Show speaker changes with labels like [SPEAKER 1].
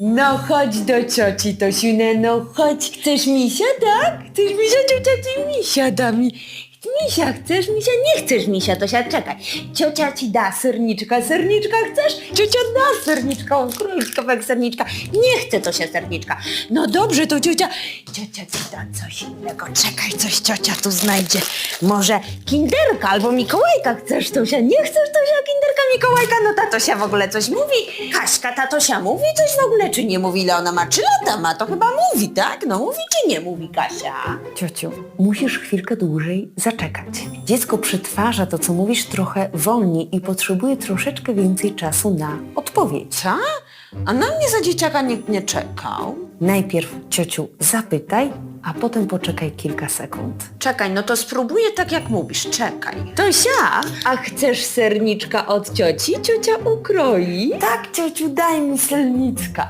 [SPEAKER 1] No chodź do cioci, Tosiune, no chodź. Chcesz misia, tak? Chcesz misia, ciocia ci misia da mi. Misia, chcesz misia? Nie chcesz misia, Tosia, czekaj. Ciocia ci da serniczka, serniczka chcesz? Ciocia da serniczka, on króliczka, kawałek serniczka. Nie chcę Tosia serniczka. No dobrze, to ciocia, ciocia ci da coś innego. Czekaj, coś ciocia tu znajdzie. Może kinderka albo Mikołajka chcesz, Tosia? Nie chcesz Tosia kinderka, Mikołajka? No ta Tosia w ogóle coś mówi. Kaśka, ta Tosia mówi coś w ogóle, czy nie mówi? Ile ona ma? Trzy lata ma, to chyba mówi, tak? No mówi czy nie mówi Kasia? Ciociu, musisz chwilkę dłużej zaczekać. Dziecko przetwarza to, co mówisz, trochę wolniej i potrzebuje troszeczkę więcej czasu na odpowiedź.
[SPEAKER 2] Co? A na mnie za dzieciaka nikt nie czekał.
[SPEAKER 1] Najpierw, ciociu, zapytaj, a potem poczekaj kilka sekund.
[SPEAKER 2] Czekaj, no to spróbuję tak jak mówisz, czekaj.
[SPEAKER 1] Tosia, a chcesz serniczka od cioci? Ciocia ukroi. Tak, ciociu, daj mi serniczka.